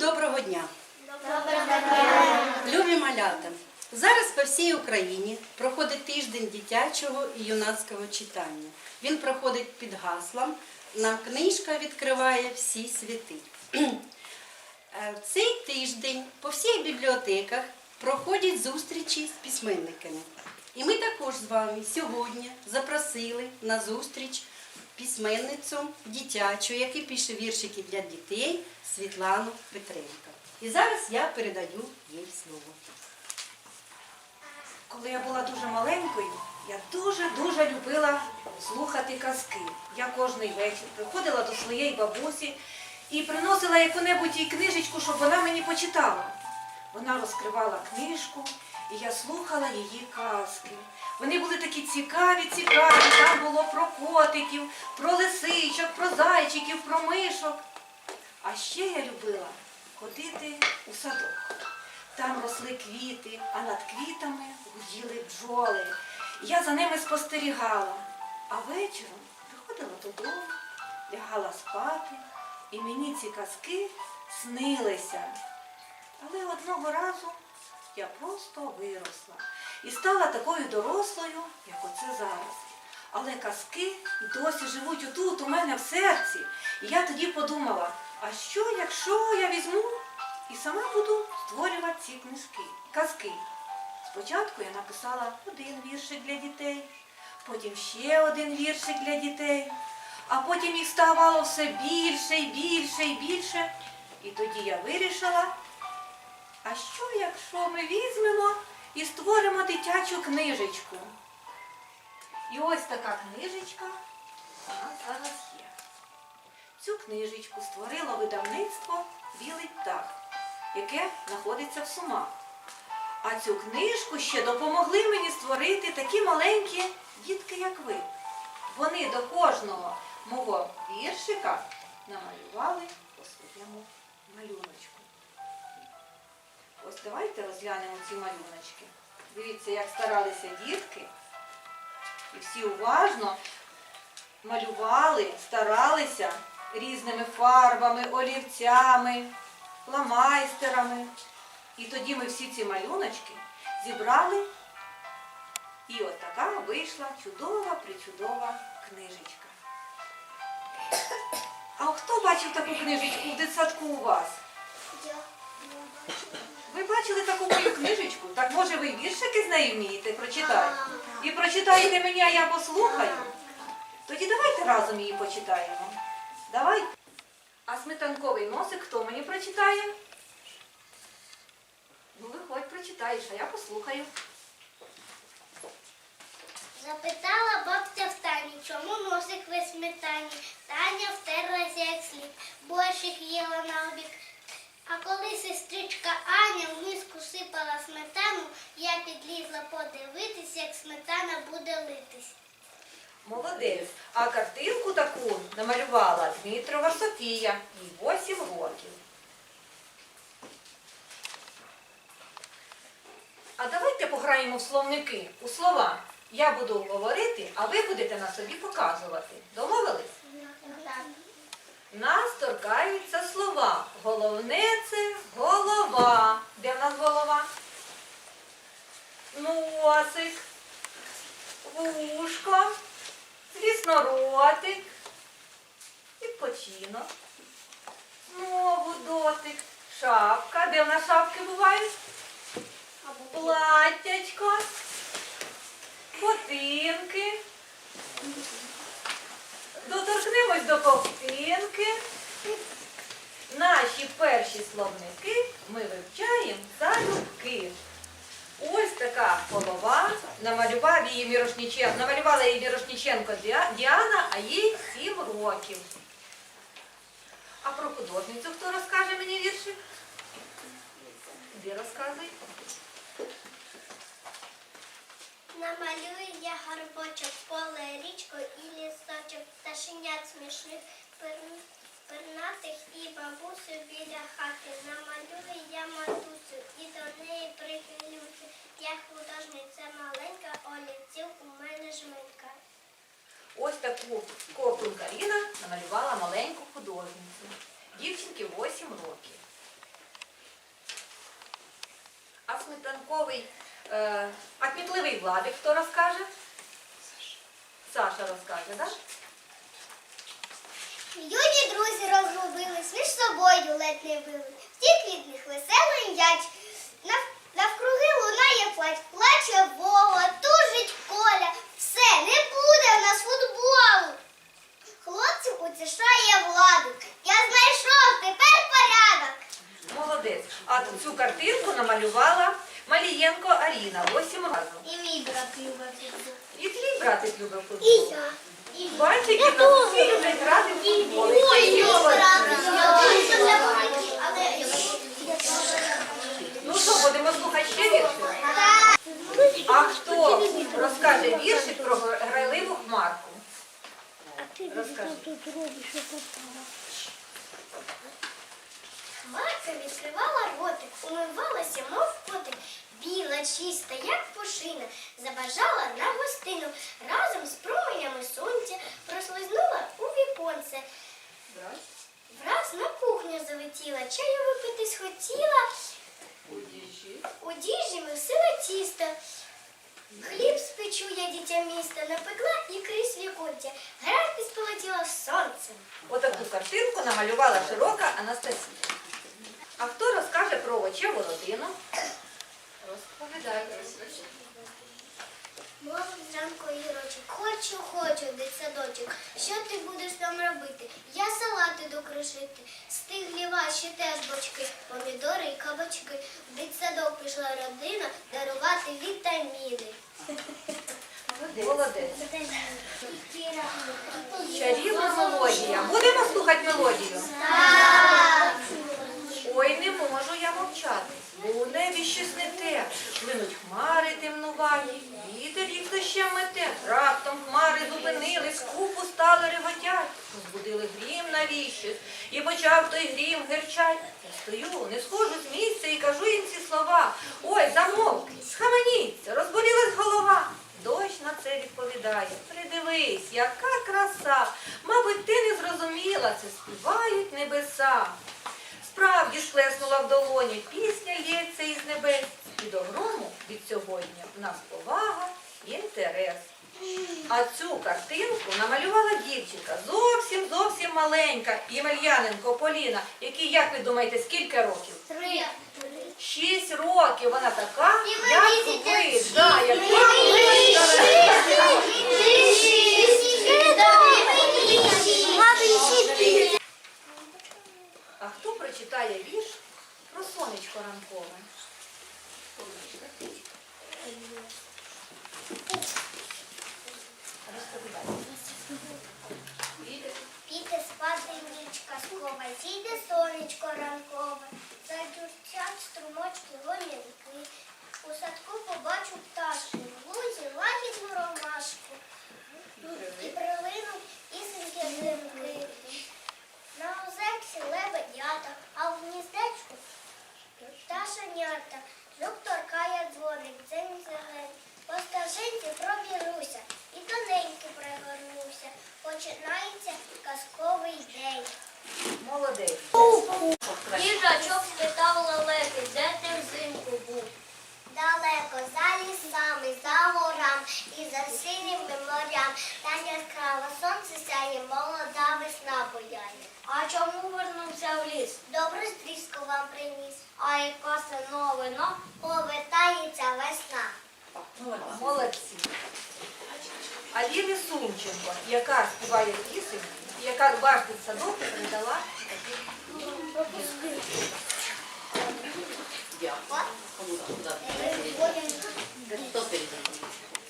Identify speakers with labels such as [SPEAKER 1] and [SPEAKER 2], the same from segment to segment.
[SPEAKER 1] доброго дня! Любі малята! Зараз по всій Україні проходить тиждень дитячого і юнацького читання. Він проходить під гаслом Нам книжка відкриває всі світи. Е, цей тиждень по всіх бібліотеках проходять зустрічі з письменниками. І ми також з вами сьогодні запросили на зустріч письменницю дитячу, яка пише віршики для дітей Світлану Петренко. І зараз я передаю їй слово.
[SPEAKER 2] Коли я була дуже маленькою, я дуже-дуже любила слухати казки. Я кожний вечір приходила до своєї бабусі і приносила яку-небудь їй книжечку, щоб вона мені почитала. Вона розкривала книжку, і я слухала її казки. Вони були такі цікаві, цікаві. Там було про котиків, про лисичок, про зайчиків, про мишок. А ще я любила ходити у садок. Там росли квіти, а над квітами гуділи бджоли. Я за ними спостерігала. А вечором приходила додому, лягала спати, і мені ці казки снилися. Але одного разу я просто виросла і стала такою дорослою, як оце зараз. Але казки досі живуть отут, у мене в серці. І я тоді подумала, а що, якщо я візьму і сама буду створювати ці книжки, казки. Спочатку я написала один віршик для дітей, потім ще один віршик для дітей, а потім їх ставало все більше і більше і більше. І тоді я вирішила, а що, якщо ми візьмемо і створимо дитячу книжечку? І ось така книжечка у зараз є. Цю книжечку створило видавництво Білий птах, яке знаходиться в Сумах. А цю книжку ще допомогли мені створити такі маленькі дітки, як ви. Вони до кожного мого віршика намалювали по своєму малюночку. Ось давайте розглянемо ці малюночки. Дивіться, як старалися дітки. І всі уважно малювали, старалися різними фарбами, олівцями, фломайстерами. І тоді ми всі ці малюночки зібрали. І от така вийшла чудова, причудова книжечка. А хто бачив таку книжечку в дитсадку у вас? Ви бачили таку мою книжечку? Так може ви віршики з неї вмієте прочитати? І прочитаєте мені, а я послухаю? Тоді давайте разом її почитаємо. Давай. А сметанковий носик хто мені прочитає? Ну, виходь, прочитаєш, а я послухаю.
[SPEAKER 3] Запитала бабця в Тані, чому носик весь сметані. Таня втерлася як слід, борщик їла на обід. А коли сестричка Аня в миску сипала сметану, я підлізла подивитись, як сметана буде литись.
[SPEAKER 2] Молодець. А картинку таку намалювала Дмитрова Софія, їй 8 років. А давайте пограємо в словники, у слова. Я буду говорити, а ви будете на собі показувати. Домовились? Нас торкаються слова. Головне це голова. Де в нас голова? Носик, вушко, звісно, ротик, відпочинок, знову дотик, шапка. Де в нас шапки бувають? Платтячко, ботинки. Доторкнемось до ковтинки. Наші перші словники ми вивчаємо залюбки. Ось така голова. Намалював її Мірошніченко. Намалювала її Мірошніченко Діана, а їй 7 років. А про художницю хто розкаже мені віршик? Іди розказуй.
[SPEAKER 3] Намалюю я горбочок, поле, річку і лісочок, пташенят смішних пер- пернатих і бабусю біля хати. Намалюю я матусю і до неї прихилюся. Я художниця маленька, олівців у мене жменька.
[SPEAKER 2] Ось таку Ковтун Каріна намалювала маленьку художницю. Дівчинки 8 років. А сметанковий, е, а кмітливий Владик хто розкаже? Саша розкаже, так?
[SPEAKER 3] Юні друзі розгубились, між собою ледь не били. Втік від них веселий м'яч. Нав- Навкруги лунає плач, плаче Вова, тужить Коля. Все, не буде в нас футболу. Хлопців утішає владу. Я знайшов тепер порядок.
[SPEAKER 2] Молодець. А цю картинку намалювала Малієнко Аріна 8 разів.
[SPEAKER 3] І мій брат любить футбол.
[SPEAKER 2] І твій братик любив
[SPEAKER 3] І
[SPEAKER 2] футбол.
[SPEAKER 3] І я.
[SPEAKER 2] Які в всі люблять грати в футбол. Ну що, будемо слухати ще вірші? А хто розкаже віршик про грайливу хмарку? Розкажи.
[SPEAKER 3] Хмарка відкривала ротик, умивалася, мов котик, біла, чиста, як пушина, забажала на гостину. Разом з променями сонця прослизнула у віконце. Враз на кухню залетіла, чаю випити схотіла. У діжі мисила тісто. Хліб спечу я дитя міста, напекла і крізь віконця. Грати сполетіла сонцем.
[SPEAKER 2] Отаку картинку намалювала широка Анастасія. Очеву родину? Розповідайте.
[SPEAKER 3] Зранку Ірочок, хочу, хочу, дитсадочок. Що ти будеш там робити? Я салати докришити. Стиглі ваші теж бочки, помідори і кабачки. В дитсадок прийшла родина дарувати вітаміни.
[SPEAKER 2] Молодець. Чарівна мелодія. Будемо слухати мелодію? Ой, не можу я мовчати, бо у небі щось не те. Плинуть хмари темнуваті, вітер їх дощем мете. Раптом хмари зупинились, купу стали реготять. Розбудили грім навіщось, і почав той грім герчать. Я стою, не схожу з місця і кажу їм ці слова. Ой, замовкни, схаменіться, розболілась голова. Дощ на це відповідає. Придивись, яка краса. Мабуть, ти не зрозуміла, це співають небеса. Справді сплеснула в долоні, пісня лється із небес. І до грому від сьогодні в нас повага і інтерес. А цю картинку намалювала дівчинка зовсім зовсім маленька, Ємельяненко Поліна, якій, як ви думаєте, скільки років?
[SPEAKER 3] Три.
[SPEAKER 2] Шість років. Вона така, як ви. Да, як ви. Прочитає вірш про сонечко ранкове?
[SPEAKER 3] Піде спати ніч казкова, зійде сонечко ранкове, задюрчать струмочки гомінки. У садку побачу пташку, Починається казковий день.
[SPEAKER 2] Молодець.
[SPEAKER 3] Їжачок спитав лелеки, де ти взимку був? Далеко, за лісами, за горам і за синіми морям. Там яскраво сонце сяє, молода весна бояє. А чому вернувся в ліс? Добру стрічку вам приніс. А яка це новина? Повертається весна.
[SPEAKER 2] Молодці. Аліни Сумченко, яка співає пісень, і яка бачить садок передала такі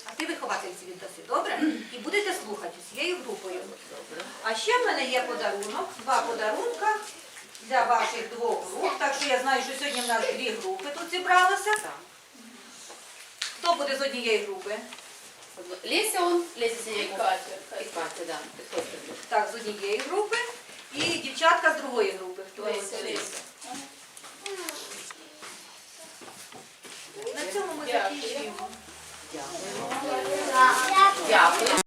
[SPEAKER 2] А ти виховательці віддаси, добре? І будете слухати усією групою. А ще в мене є подарунок, два подарунка для ваших двох груп. Так що я знаю, що сьогодні в нас дві групи тут зібралося. Хто буде з однієї групи?
[SPEAKER 4] Леся он, Леся і Катя. И Катя, да. Підходьте.
[SPEAKER 2] Так, з однієї групи. І дівчатка з другої групи. Хто
[SPEAKER 4] Леся,
[SPEAKER 2] ось?
[SPEAKER 4] Леся.
[SPEAKER 2] На цьому ми закінчуємо.
[SPEAKER 4] Дякую. Дякую.